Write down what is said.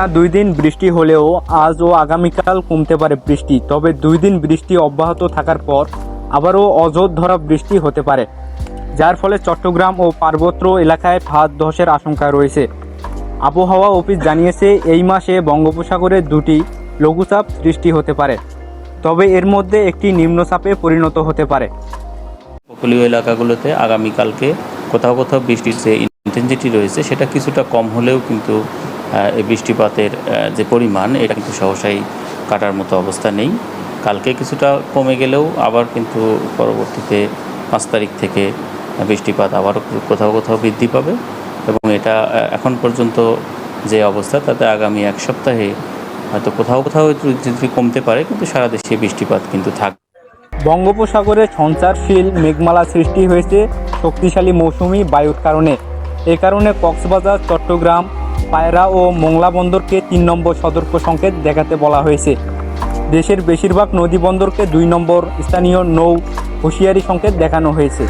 টানা দুই দিন বৃষ্টি হলেও আজ ও আগামীকাল কমতে পারে বৃষ্টি। তবে দুই দিন বৃষ্টি অব্যাহত থাকার পর আবারও অজোর ধরা বৃষ্টি হতে পারে, যার ফলে চট্টগ্রাম ও পার্বত্য এলাকায় ভাত ধসের আশঙ্কা রয়েছে। আবহাওয়া অফিস জানিয়েছে, এই মাসে বঙ্গোপসাগরে দুটি লঘুচাপ সৃষ্টি হতে পারে, তবে এর মধ্যে একটি নিম্নচাপে পরিণত হতে পারে। উপকূলীয় এলাকাগুলোতে আগামীকালকে কোথাও কোথাও বৃষ্টির যে ইন্টেন্সিটি রয়েছে, সেটা কিছুটা কম হলেও কিন্তু এই বৃষ্টিপাতের যে পরিমাণ, এটা কিন্তু সহসাই কাটার মতো অবস্থা নেই। কালকে কিছুটা কমে গেলেও আবার কিন্তু পরবর্তীতে পাঁচ তারিখ থেকে বৃষ্টিপাত আবারও কোথাও কোথাও বৃদ্ধি পাবে এবং এটা এখন পর্যন্ত যে অবস্থা, তাতে আগামী এক সপ্তাহে হয়তো কোথাও কোথাও যদি কমতে পারে, কিন্তু সারা দেশে বৃষ্টিপাত কিন্তু থাকবে বঙ্গোপসাগরে সঞ্চারশীল মেঘমালা সৃষ্টি হয়েছে শক্তিশালী মৌসুমি বায়ুর কারণে। এ কারণে কক্সবাজার, চট্টগ্রাম পায়রা ও মোংলা বন্দরকে তিন নম্বর সতর্ক সংকেত দেখাতে বলা হয়েছে। দেশের বেশিরভাগ নদী বন্দরকে দুই নম্বর স্থানীয় নৌ হুঁশিয়ারি সংকেত দেখানো হয়েছে।